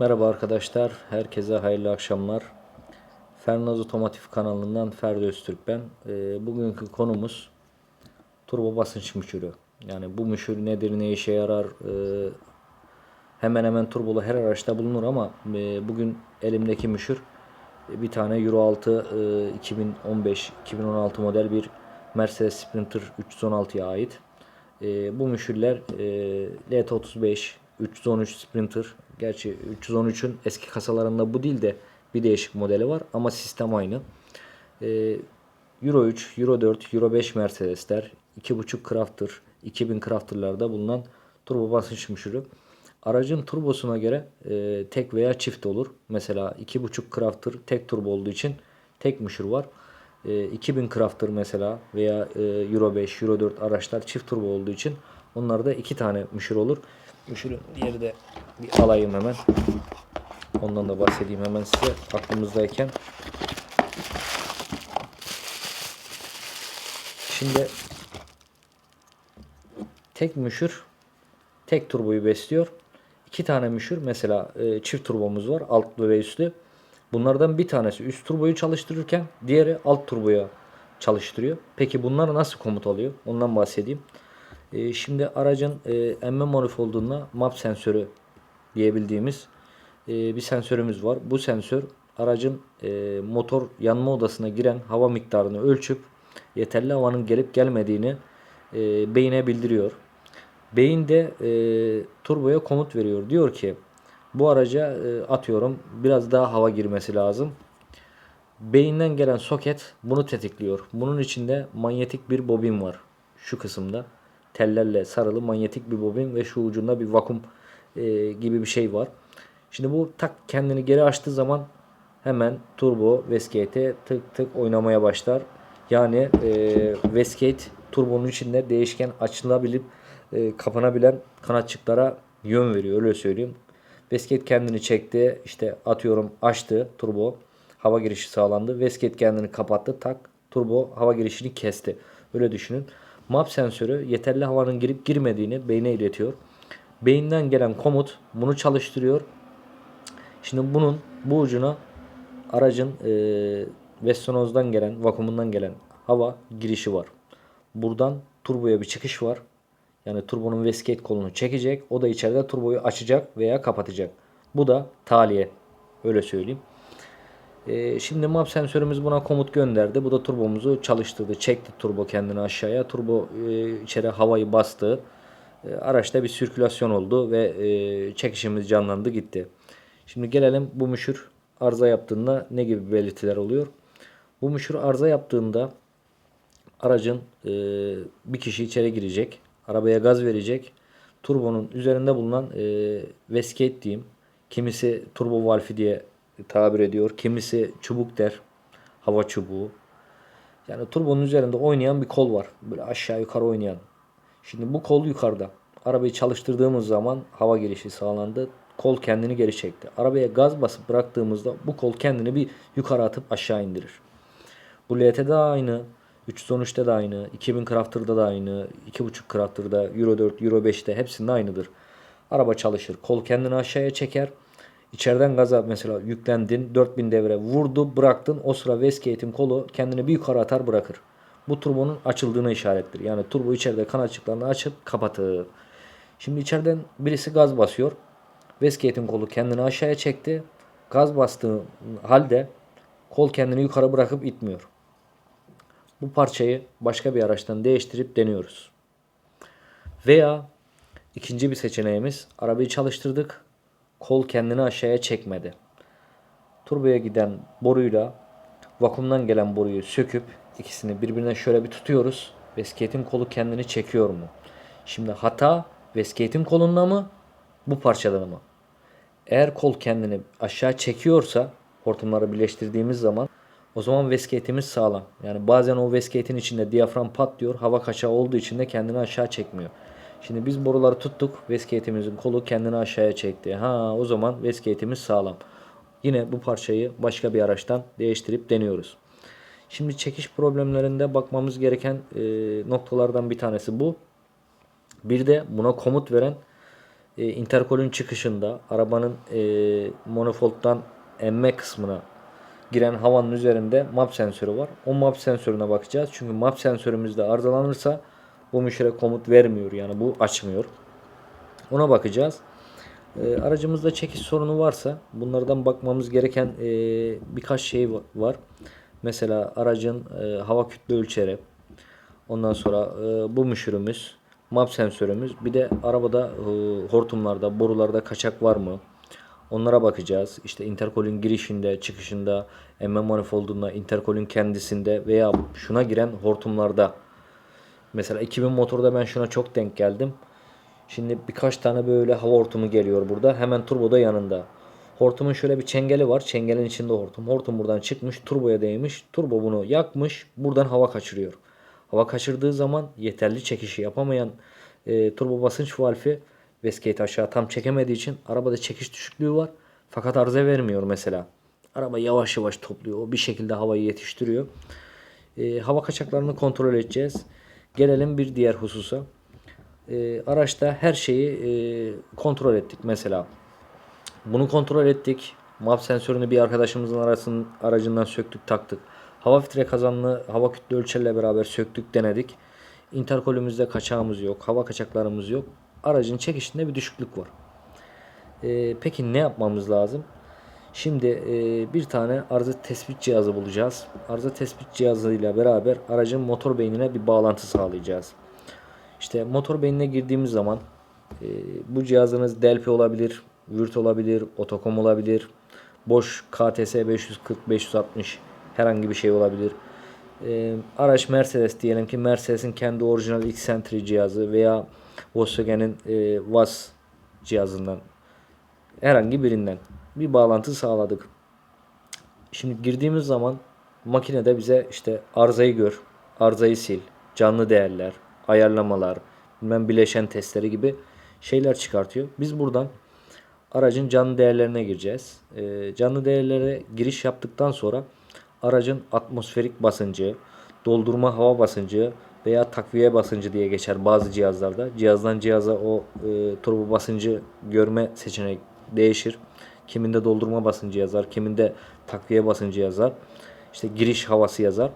Merhaba arkadaşlar, herkese hayırlı akşamlar. Fernaz Otomotiv kanalından Ferdi Öztürk ben. Ee, bugünkü konumuz turbo basınç müşürü. Yani bu müşür nedir, ne işe yarar? Ee, hemen hemen turbolu her araçta bulunur ama e, bugün elimdeki müşür e, bir tane Euro 6 e, 2015-2016 model bir Mercedes Sprinter 316'ya ait. E, bu müşürler e, LT35, 313 Sprinter. Gerçi 313'ün eski kasalarında bu değil de bir değişik modeli var ama sistem aynı. E, Euro 3, Euro 4, Euro 5 Mercedesler, 2.5 Crafter, 2000 Crafter'larda bulunan turbo basınç müşürü. Aracın turbosuna göre e, tek veya çift olur. Mesela 2.5 Crafter tek turbo olduğu için tek müşür var. E, 2000 Crafter mesela veya e, Euro 5, Euro 4 araçlar çift turbo olduğu için onlarda iki tane müşür olur. Müşürün diğeri de bir alayım hemen. Ondan da bahsedeyim hemen size aklımızdayken. Şimdi tek müşür tek turboyu besliyor. İki tane müşür mesela e, çift turbomuz var altlı ve üstlü. Bunlardan bir tanesi üst turboyu çalıştırırken diğeri alt turboya çalıştırıyor. Peki bunlar nasıl komut alıyor? Ondan bahsedeyim. E, şimdi aracın e, emme manifoldunda map sensörü diyebildiğimiz e, bir sensörümüz var. Bu sensör aracın e, motor yanma odasına giren hava miktarını ölçüp yeterli havanın gelip gelmediğini beyine bildiriyor. Beyin de turboya komut veriyor. Diyor ki bu araca atıyorum biraz daha hava girmesi lazım. Beyinden gelen soket bunu tetikliyor. Bunun içinde manyetik bir bobin var. Şu kısımda tellerle sarılı manyetik bir bobin ve şu ucunda bir vakum e, gibi bir şey var. Şimdi bu tak kendini geri açtığı zaman hemen turbo Westgate'e tık tık oynamaya başlar. Yani e, Westgate turbonun içinde değişken açılabilip e, kapanabilen kanatçıklara yön veriyor öyle söyleyeyim. Westgate kendini çekti işte atıyorum açtı turbo hava girişi sağlandı. Westgate kendini kapattı tak turbo hava girişini kesti. Öyle düşünün. Map sensörü yeterli havanın girip girmediğini beyne iletiyor. Beyinden gelen komut bunu çalıştırıyor. Şimdi bunun bu ucuna aracın e, Vestonoz'dan gelen, vakumundan gelen hava girişi var. Buradan turboya bir çıkış var. Yani turbonun Westgate kolunu çekecek. O da içeride turboyu açacak veya kapatacak. Bu da taliye. Öyle söyleyeyim. Ee, şimdi map sensörümüz buna komut gönderdi. Bu da turbomuzu çalıştırdı. Çekti turbo kendini aşağıya. Turbo e, içeri havayı bastı. E, araçta bir sirkülasyon oldu ve e, çekişimiz canlandı gitti. Şimdi gelelim bu müşür arıza yaptığında ne gibi belirtiler oluyor? Bu müşür arıza yaptığında aracın bir kişi içeri girecek. Arabaya gaz verecek. Turbonun üzerinde bulunan e, Westgate diyeyim. Kimisi turbo valfi diye tabir ediyor. Kimisi çubuk der. Hava çubuğu. Yani turbonun üzerinde oynayan bir kol var. Böyle aşağı yukarı oynayan. Şimdi bu kol yukarıda. Arabayı çalıştırdığımız zaman hava girişi sağlandı. Kol kendini geri çekti. Arabaya gaz basıp bıraktığımızda bu kol kendini bir yukarı atıp aşağı indirir. Bu LT'de aynı. 313'te de aynı. 2000 Crafter'da da aynı. 2.5 Crafter'da, Euro 4, Euro 5'te hepsinde aynıdır. Araba çalışır. Kol kendini aşağıya çeker. İçeriden gaza mesela yüklendin 4000 devre vurdu bıraktın o sıra Westgate'in kolu kendini bir yukarı atar bırakır. Bu turbonun açıldığını işarettir. Yani turbo içeride kanatçıklarını açıp kapatır. Şimdi içeriden birisi gaz basıyor. Westgate'in kolu kendini aşağıya çekti. Gaz bastığı halde kol kendini yukarı bırakıp itmiyor. Bu parçayı başka bir araçtan değiştirip deniyoruz. Veya ikinci bir seçeneğimiz arabayı çalıştırdık. Kol kendini aşağıya çekmedi. Turboya giden boruyla vakumdan gelen boruyu söküp ikisini birbirine şöyle bir tutuyoruz. Vesketin kolu kendini çekiyor mu? Şimdi hata vesketin kolunda mı? Bu parçada mı? Eğer kol kendini aşağı çekiyorsa hortumları birleştirdiğimiz zaman o zaman vesketimiz sağlam. Yani bazen o vesketin içinde diyafram patlıyor. Hava kaçağı olduğu için de kendini aşağı çekmiyor. Şimdi biz boruları tuttuk. Vesketimizin kolu kendini aşağıya çekti. Ha o zaman vesketimiz sağlam. Yine bu parçayı başka bir araçtan değiştirip deniyoruz. Şimdi çekiş problemlerinde bakmamız gereken e, noktalardan bir tanesi bu. Bir de buna komut veren e, interkolün çıkışında arabanın e, manifolddan emme kısmına giren havanın üzerinde map sensörü var. O map sensörüne bakacağız. Çünkü map sensörümüzde arızalanırsa bu müştere komut vermiyor. Yani bu açmıyor. Ona bakacağız. E, aracımızda çekiş sorunu varsa bunlardan bakmamız gereken e, birkaç şey va- var. Mesela aracın e, hava kütle ölçeri, ondan sonra e, bu müşürümüz, map sensörümüz, bir de arabada e, hortumlarda, borularda kaçak var mı? Onlara bakacağız. İşte interkolün girişinde, çıkışında, emme manifoldunda, interkolün kendisinde veya şuna giren hortumlarda. Mesela 2000 motorda ben şuna çok denk geldim. Şimdi birkaç tane böyle hava hortumu geliyor burada. Hemen turbo da yanında. Hortumun şöyle bir çengeli var. Çengelin içinde hortum. Hortum buradan çıkmış. Turboya değmiş. Turbo bunu yakmış. Buradan hava kaçırıyor. Hava kaçırdığı zaman yeterli çekişi yapamayan e, turbo basınç valfi Westgate aşağı tam çekemediği için arabada çekiş düşüklüğü var. Fakat arıza vermiyor mesela. Araba yavaş yavaş topluyor. O bir şekilde havayı yetiştiriyor. E, hava kaçaklarını kontrol edeceğiz. Gelelim bir diğer hususa. E, araçta her şeyi e, kontrol ettik. Mesela bunu kontrol ettik. Map sensörünü bir arkadaşımızın arasının, aracından söktük taktık. Hava filtre kazanını hava kütle ölçerle beraber söktük denedik. Interkolümüzde kaçağımız yok. Hava kaçaklarımız yok. Aracın çekişinde bir düşüklük var. Ee, peki ne yapmamız lazım? Şimdi e, bir tane arıza tespit cihazı bulacağız. Arıza tespit cihazıyla beraber aracın motor beynine bir bağlantı sağlayacağız. İşte motor beynine girdiğimiz zaman e, bu cihazınız Delphi olabilir, Virt olabilir, Otocom olabilir, boş KTS 540 560 herhangi bir şey olabilir. E, araç Mercedes diyelim ki Mercedes'in kendi orijinal X-Entry cihazı veya Volkswagen'in VAS cihazından herhangi birinden bir bağlantı sağladık. Şimdi girdiğimiz zaman makinede bize işte arızayı gör, arızayı sil, canlı değerler, ayarlamalar, bilmem bileşen testleri gibi şeyler çıkartıyor. Biz buradan aracın canlı değerlerine gireceğiz. Ee, canlı değerlere giriş yaptıktan sonra aracın atmosferik basıncı, doldurma hava basıncı veya takviye basıncı diye geçer bazı cihazlarda. Cihazdan cihaza o e, turbo basıncı görme seçeneği değişir. Kiminde doldurma basıncı yazar, kiminde takviye basıncı yazar. İşte giriş havası yazar.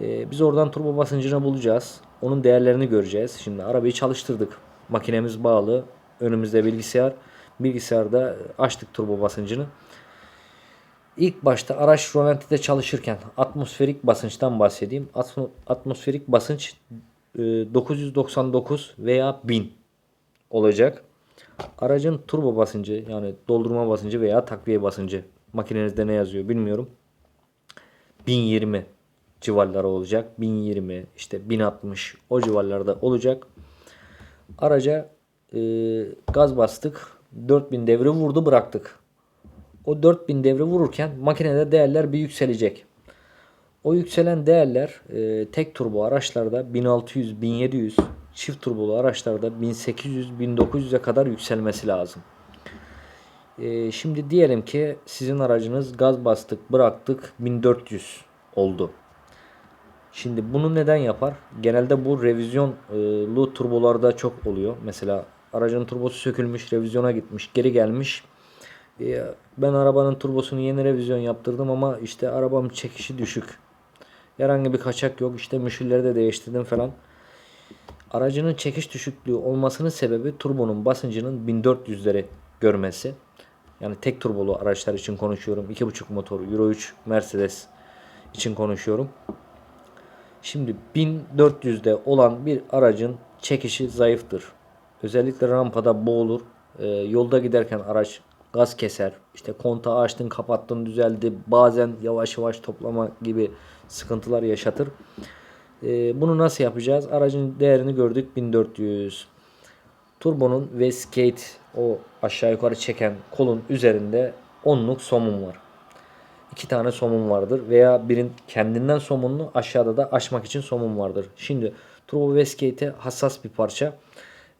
Ee, biz oradan turbo basıncını bulacağız. Onun değerlerini göreceğiz. Şimdi arabayı çalıştırdık. Makinemiz bağlı. Önümüzde bilgisayar. Bilgisayarda açtık turbo basıncını. İlk başta araç rolantide çalışırken atmosferik basınçtan bahsedeyim. Atmo- Atmosferik basınç e, 999 veya 1000 olacak. Aracın turbo basıncı yani doldurma basıncı veya takviye basıncı makinenizde ne yazıyor bilmiyorum. 1020 civarları olacak. 1020 işte 1060 o civarlarda olacak. Araca e, gaz bastık. 4000 devre vurdu bıraktık. O 4000 devre vururken makinede değerler bir yükselecek. O yükselen değerler e, tek turbo araçlarda 1600, 1700, çift turbolu araçlarda 1800, 1900'e kadar yükselmesi lazım. E, şimdi diyelim ki sizin aracınız gaz bastık bıraktık 1400 oldu. Şimdi bunu neden yapar? Genelde bu revizyonlu turbolarda çok oluyor. Mesela aracın turbosu sökülmüş, revizyona gitmiş, geri gelmiş. E, Ben arabanın turbosunu yeni revizyon yaptırdım ama işte arabam çekişi düşük. Herhangi bir kaçak yok. İşte müşürleri de değiştirdim falan. Aracının çekiş düşüklüğü olmasının sebebi turbonun basıncının 1400'leri görmesi. Yani tek turbolu araçlar için konuşuyorum. 2.5 motor Euro 3 Mercedes için konuşuyorum. Şimdi 1400'de olan bir aracın çekişi zayıftır. Özellikle rampada boğulur. Ee, yolda giderken araç gaz keser. İşte kontağı açtın kapattın düzeldi. Bazen yavaş yavaş toplama gibi sıkıntılar yaşatır. Ee, bunu nasıl yapacağız? Aracın değerini gördük 1400. Turbonun wastegate o aşağı yukarı çeken kolun üzerinde onluk somun var. İki tane somun vardır veya birin kendinden somunlu aşağıda da açmak için somun vardır. Şimdi turbo wastegate hassas bir parça.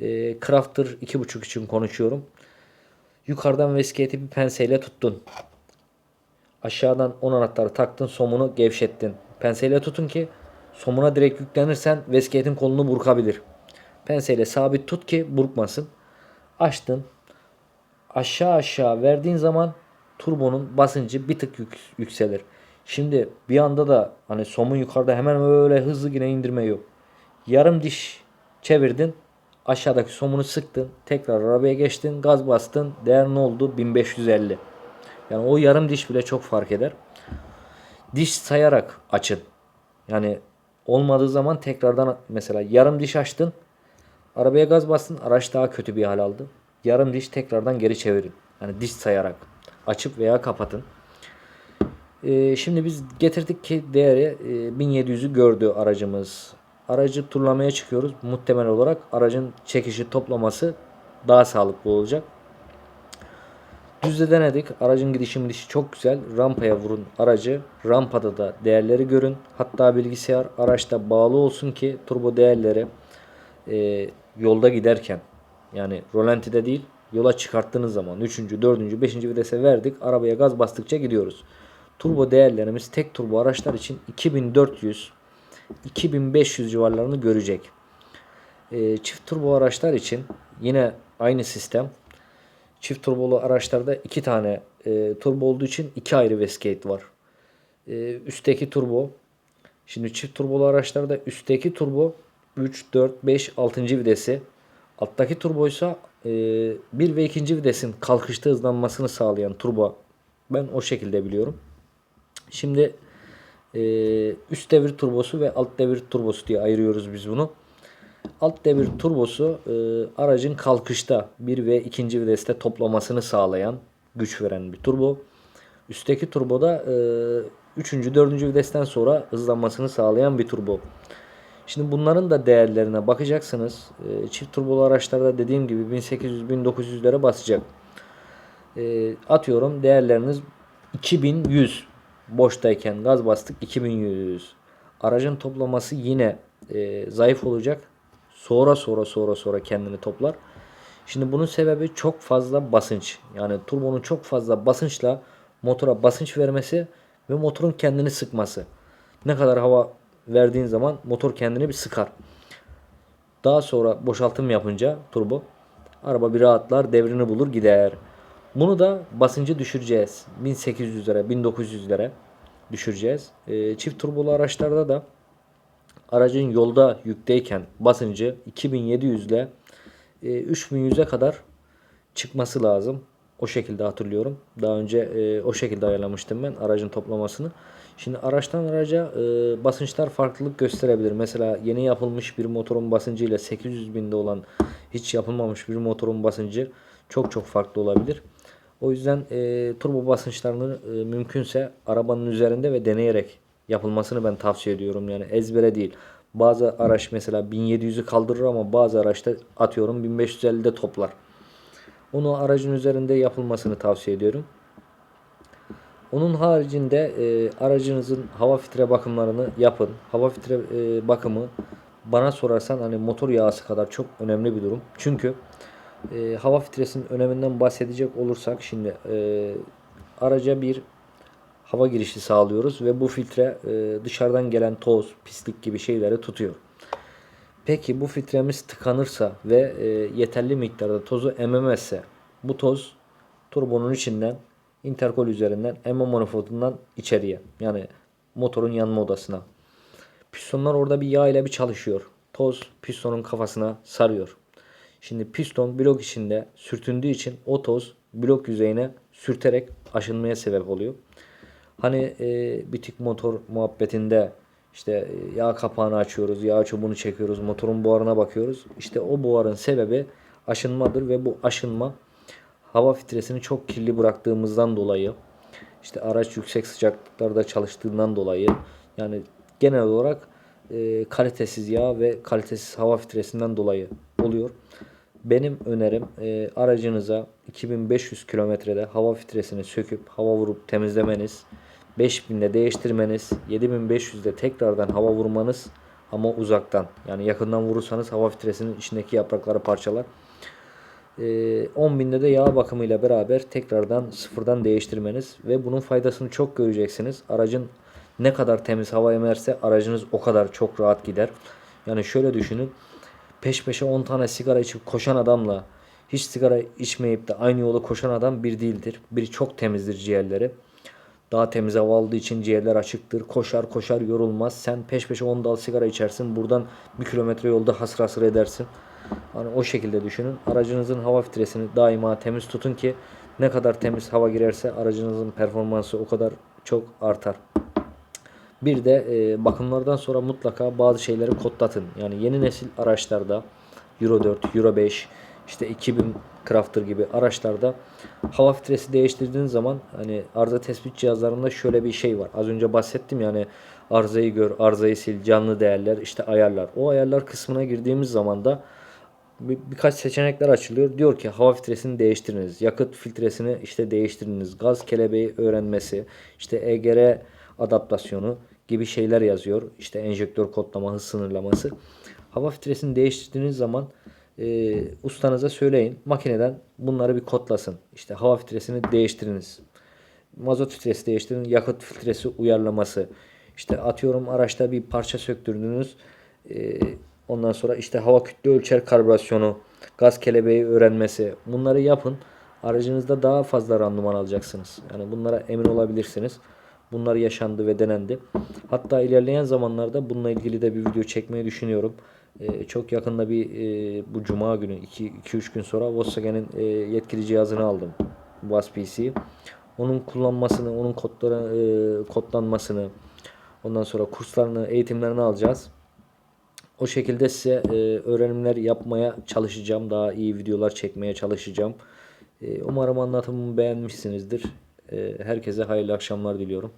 E, Crafter 2.5 için konuşuyorum. Yukarıdan wastegate'i bir penseyle tuttun. Aşağıdan 10 anahtarı taktın somunu gevşettin. Penseyle tutun ki somuna direkt yüklenirsen wastegate'in kolunu burkabilir. Penseyle sabit tut ki burkmasın. Açtın. Aşağı aşağı verdiğin zaman turbonun basıncı bir tık yük- yükselir. Şimdi bir anda da hani somun yukarıda hemen öyle hızlı yine indirme yok. Yarım diş çevirdin. Aşağıdaki somunu sıktın. Tekrar arabaya geçtin. Gaz bastın. Değer ne oldu? 1550. Yani o yarım diş bile çok fark eder. Diş sayarak açın. Yani olmadığı zaman tekrardan mesela yarım diş açtın. Arabaya gaz bastın. Araç daha kötü bir hal aldı. Yarım diş tekrardan geri çevirin. Yani diş sayarak açıp veya kapatın. Ee, şimdi biz getirdik ki değeri e, 1700'ü gördü aracımız. Aracı turlamaya çıkıyoruz. Muhtemel olarak aracın çekişi toplaması daha sağlıklı olacak. Düzde denedik. Aracın gidişi gidişi çok güzel. Rampaya vurun aracı. Rampada da değerleri görün. Hatta bilgisayar araçta bağlı olsun ki turbo değerleri e, yolda giderken yani rolantide değil yola çıkarttığınız zaman 3. 4. 5. vitese verdik. Arabaya gaz bastıkça gidiyoruz. Turbo değerlerimiz tek turbo araçlar için 2400 2500 civarlarını görecek. E, çift turbo araçlar için yine aynı sistem. Çift turbolu araçlarda iki tane e, turbo olduğu için iki ayrı Westgate var. E, üstteki turbo. Şimdi çift turbolu araçlarda üstteki turbo 3, 4, 5, 6. videsi. Alttaki turboysa e, 1 ve 2. videsin kalkışta hızlanmasını sağlayan turbo. Ben o şekilde biliyorum. Şimdi e, üst devir turbosu ve alt devir turbosu diye ayırıyoruz biz bunu. Alt devir turbosu e, aracın kalkışta 1 ve 2. viteste toplamasını sağlayan, güç veren bir turbo. Üstteki turboda e, 3. 4. vitesten sonra hızlanmasını sağlayan bir turbo. Şimdi bunların da değerlerine bakacaksınız. E, çift turbolu araçlarda dediğim gibi 1800-1900'lere basacak. E, atıyorum değerleriniz 2100 boştayken gaz bastık 2100. Aracın toplaması yine e, zayıf olacak. Sonra sonra sonra sonra kendini toplar. Şimdi bunun sebebi çok fazla basınç. Yani turbonun çok fazla basınçla motora basınç vermesi ve motorun kendini sıkması. Ne kadar hava verdiğin zaman motor kendini bir sıkar. Daha sonra boşaltım yapınca turbo araba bir rahatlar devrini bulur gider. Bunu da basıncı düşüreceğiz. 1800'lere 1900'lere düşüreceğiz. Ee, çift turbolu araçlarda da aracın yolda yükteyken basıncı 2700 ile e, 3100'e kadar çıkması lazım. O şekilde hatırlıyorum. Daha önce e, o şekilde ayarlamıştım ben aracın toplamasını. Şimdi araçtan araca e, basınçlar farklılık gösterebilir. Mesela yeni yapılmış bir motorun basıncı ile 800 binde olan hiç yapılmamış bir motorun basıncı çok çok farklı olabilir. O yüzden e, turbo basınçlarını e, mümkünse arabanın üzerinde ve deneyerek yapılmasını ben tavsiye ediyorum. Yani ezbere değil. Bazı araç mesela 1700'ü kaldırır ama bazı araçta atıyorum 1550'de toplar. Onu aracın üzerinde yapılmasını tavsiye ediyorum. Onun haricinde e, aracınızın hava filtre bakımlarını yapın. Hava filtre e, bakımı bana sorarsan hani motor yağısı kadar çok önemli bir durum. Çünkü e, hava filtresinin öneminden bahsedecek olursak şimdi e, araca bir hava girişi sağlıyoruz ve bu filtre e, dışarıdan gelen toz, pislik gibi şeyleri tutuyor. Peki bu filtremiz tıkanırsa ve e, yeterli miktarda tozu ememezse bu toz turbonun içinden interkol üzerinden emme manifoldundan içeriye yani motorun yanma odasına. Pistonlar orada bir yağ ile bir çalışıyor. Toz pistonun kafasına sarıyor. Şimdi piston blok içinde sürtündüğü için o toz blok yüzeyine sürterek aşınmaya sebep oluyor. Hani e, bitik motor muhabbetinde işte e, yağ kapağını açıyoruz, yağ çubuğunu çekiyoruz, motorun buharına bakıyoruz. İşte o buharın sebebi aşınmadır ve bu aşınma hava filtresini çok kirli bıraktığımızdan dolayı işte araç yüksek sıcaklıklarda çalıştığından dolayı yani genel olarak e, kalitesiz yağ ve kalitesiz hava filtresinden dolayı oluyor. Benim önerim e, aracınıza 2500 kilometrede hava filtresini söküp hava vurup temizlemeniz, 5000'de değiştirmeniz, 7500'de tekrardan hava vurmanız ama uzaktan. Yani yakından vurursanız hava filtresinin içindeki yaprakları parçalar. E, 10.000'de de yağ bakımıyla beraber tekrardan sıfırdan değiştirmeniz ve bunun faydasını çok göreceksiniz. Aracın ne kadar temiz hava emerse aracınız o kadar çok rahat gider. Yani şöyle düşünün. Peş peşe 10 tane sigara içip koşan adamla hiç sigara içmeyip de aynı yola koşan adam bir değildir. Biri çok temizdir ciğerleri. Daha temiz hava aldığı için ciğerler açıktır. Koşar koşar yorulmaz. Sen peş peşe 10 dal sigara içersin. Buradan bir kilometre yolda hasır hasır edersin. Hani o şekilde düşünün. Aracınızın hava filtresini daima temiz tutun ki ne kadar temiz hava girerse aracınızın performansı o kadar çok artar. Bir de e, bakımlardan sonra mutlaka bazı şeyleri kodlatın. Yani yeni nesil araçlarda Euro 4, Euro 5, işte 2000 Crafter gibi araçlarda hava filtresi değiştirdiğiniz zaman hani arıza tespit cihazlarında şöyle bir şey var. Az önce bahsettim yani arızayı gör, arızayı sil, canlı değerler, işte ayarlar. O ayarlar kısmına girdiğimiz zaman da bir, birkaç seçenekler açılıyor. Diyor ki hava filtresini değiştiriniz. Yakıt filtresini işte değiştiriniz. Gaz kelebeği öğrenmesi, işte EGR adaptasyonu gibi şeyler yazıyor. İşte enjektör kodlama, hız sınırlaması. Hava filtresini değiştirdiğiniz zaman e, ustanıza söyleyin. Makineden bunları bir kodlasın. İşte hava filtresini değiştiriniz. Mazot filtresi değiştirin. Yakıt filtresi uyarlaması. İşte atıyorum araçta bir parça söktürdünüz. E, ondan sonra işte hava kütle ölçer karbürasyonu, gaz kelebeği öğrenmesi. Bunları yapın. Aracınızda daha fazla randıman alacaksınız. Yani bunlara emin olabilirsiniz. Bunlar yaşandı ve denendi. Hatta ilerleyen zamanlarda bununla ilgili de bir video çekmeyi düşünüyorum. Ee, çok yakında bir e, bu cuma günü 2-3 gün sonra Volkswagen'in e, yetkili cihazını aldım. Buzz PC. Onun kullanmasını, onun kodları e, kodlanmasını, ondan sonra kurslarını, eğitimlerini alacağız. O şekilde size e, öğrenimler yapmaya çalışacağım. Daha iyi videolar çekmeye çalışacağım. E, umarım anlatımımı beğenmişsinizdir. E, herkese hayırlı akşamlar diliyorum.